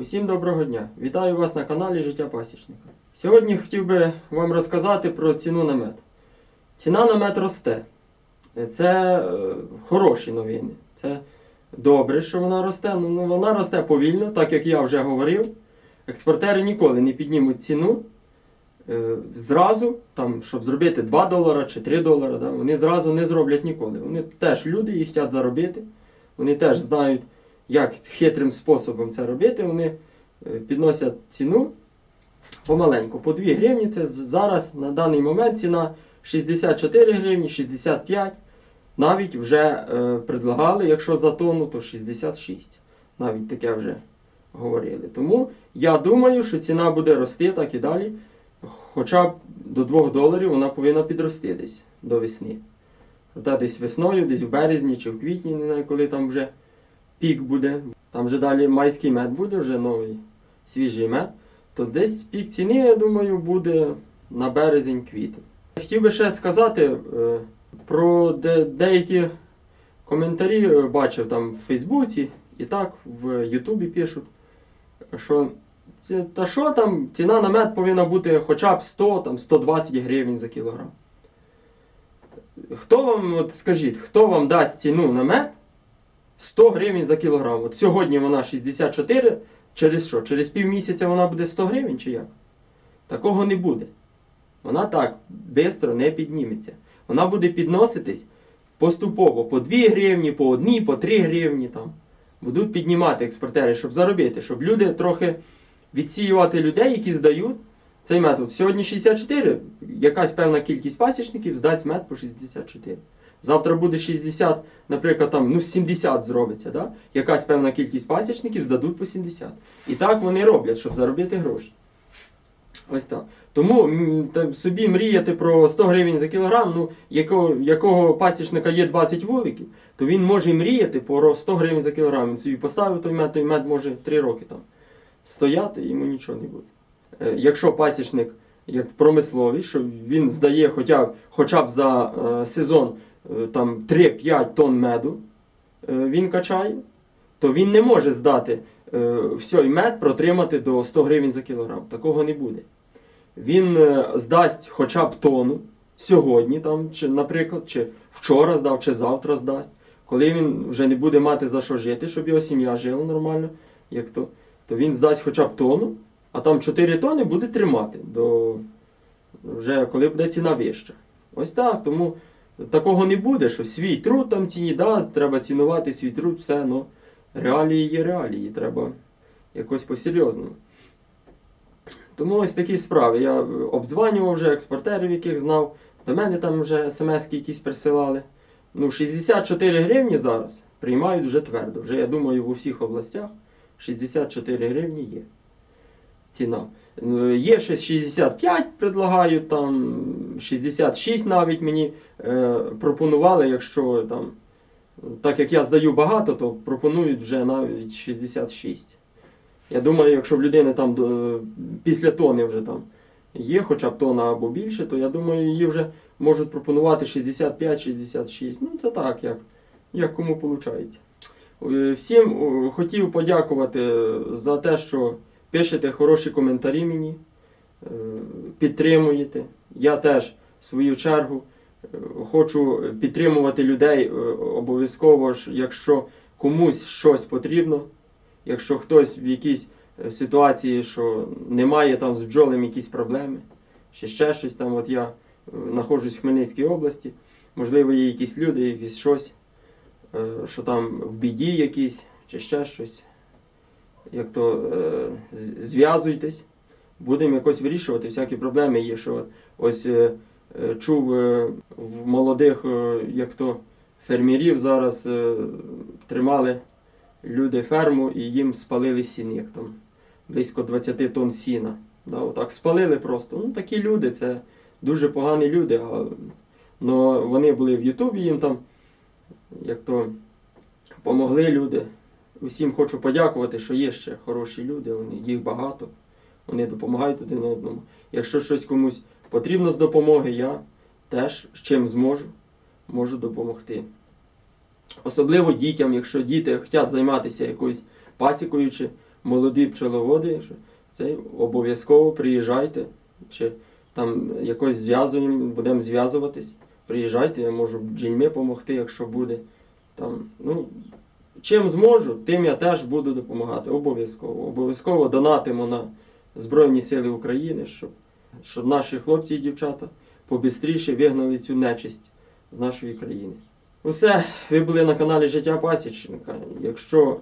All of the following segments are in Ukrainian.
Усім доброго дня! Вітаю вас на каналі Життя Пасічника. Сьогодні хотів би вам розказати про ціну на мед. Ціна на мед росте. Це е, хороші новини. Це добре, що вона росте. Ну, ну, вона росте повільно, так як я вже говорив. Експортери ніколи не піднімуть ціну е, зразу, там, щоб зробити 2 долара чи 3 долара. Да? Вони зразу не зроблять ніколи. Вони теж люди і хочуть заробити. Вони теж знають, як хитрим способом це робити. Вони е, підносять ціну помаленьку. По 2 гривні це зараз на даний момент ціна 64 гривні, 65. Навіть вже е, предлагали, якщо за тонну, то 66. Навіть таке вже говорили. Тому я думаю, що ціна буде рости так і далі. Хоча б до 2 доларів вона повинна підрости десь до весни. Проте десь весною, десь в березні чи в квітні, не знаю, коли там вже пік буде. Там вже далі майський мед буде, вже новий свіжий мед. То десь пік ціни, я думаю, буде на березень-квітень. Хотів би ще сказати е, про де, деякі коментарі е, бачив там в Фейсбуці і так в Ютубі пишуть, що та що там, ціна на мед повинна бути хоча б 100, там, 120 гривень за кілограм. Хто вам, от скажіть, хто вам дасть ціну на мед 100 гривень за кілограм? От сьогодні вона 64, через що? Через півмісяця вона буде 100 гривень чи як? Такого не буде. Вона так швидко не підніметься. Вона буде підноситись поступово по 2 гривні, по 1, по 3 гривні там. Будуть піднімати експортери, щоб заробити, щоб люди трохи відсіювати людей, які здають цей метод. Сьогодні 64, якась певна кількість пасічників здасть мед по 64. Завтра буде 60, наприклад, там, ну 70 зробиться. Да? Якась певна кількість пасічників здадуть по 70. І так вони роблять, щоб заробити гроші. Ось так. Тому собі мріяти про 100 гривень за кілограм, ну, якого, якого пасічника є 20 вуликів, то він може мріяти про 100 гривень за кілограм. Він собі поставив той мед, той мед може 3 роки там стояти, йому нічого не буде. Е, Якщо пасічник як промисловий, що він здає хоча хоча б за е, сезон там 3-5 тонн меду, е, він качає, то він не може здати е, всій мед протримати до 100 гривень за кілограм. Такого не буде. Він е, здасть хоча б тонну сьогодні, там, чи, наприклад, чи вчора здав, чи завтра здасть. Коли він вже не буде мати за що жити, щоб його сім'я жила нормально, як то, то він здасть хоча б тонну, а там 4 тони буде тримати до вже коли буде ціна вища. Ось так. Тому такого не буде, що свій труд там ціні, да, треба цінувати свій труд, все, ну реалії є реалії, треба якось по-серйозному. Тому ось такі справи. Я обдзванював вже експортерів, яких знав. До мене там вже смс якісь присилали. Ну, 64 гривні зараз приймають вже твердо. Вже я думаю, в усіх областях 64 гривні є. Ціна. Е, Є ще 65 предлагають, там 66 навіть мені е, пропонували, якщо там, так як я здаю багато, то пропонують вже навіть 66. Я думаю, якщо в людини там до, після тони вже там є хоча б тона або більше, то я думаю, її вже можуть пропонувати 65-66. Ну, це так, як, як кому виходить. Всім е, хотів подякувати за те, що пишете хороші коментарі мені, е, підтримуєте. Я теж, в свою чергу, е, хочу підтримувати людей е, обов'язково, якщо комусь щось потрібно, якщо хтось в якійсь ситуації, що немає там з бджолем якісь проблеми, чи ще щось там, от я знаходжусь в Хмельницькій області, можливо, є якісь люди, якісь щось, що там в біді якісь, чи ще щось. Як то е, зв'язуйтесь, будемо якось вирішувати всякі проблеми є. Що ось е, е, чув в молодих, як то фермерів зараз тримали люди ферму і їм спалили сінник там близько 20 тонн сіна. Да, отак спалили просто. Ну такі люди, це дуже погані люди. А, вони були в Ютубі, їм там як то помогли люди. Усім хочу подякувати, що є ще хороші люди, вони, їх багато, вони допомагають один одному. Якщо щось комусь потрібно з допомоги, я теж з чим зможу, можу допомогти. Особливо дітям, якщо діти хочуть займатися якоюсь пасікою чи молоді пчеловоди, це обов'язково приїжджайте, чи там якось зв'язуємо, будемо зв'язуватись. Приїжджайте, я можу бджільми допомогти, якщо буде. Там, ну, чим зможу, тим я теж буду допомагати. Обов'язково. Обов'язково донатимо на Збройні Сили України, щоб, щоб наші хлопці і дівчата побистріше вигнали цю нечисть з нашої країни. Усе, ви були на каналі Життя Пасічника. Якщо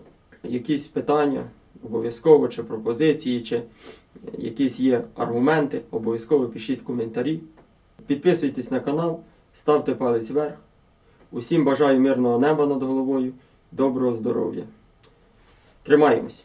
якісь питання, обов'язково, чи пропозиції, чи якісь є аргументи, обов'язково пишіть коментарі. Підписуйтесь на канал, ставте палець вверх. Усім бажаю мирного неба над головою, доброго здоров'я. Тримаємось!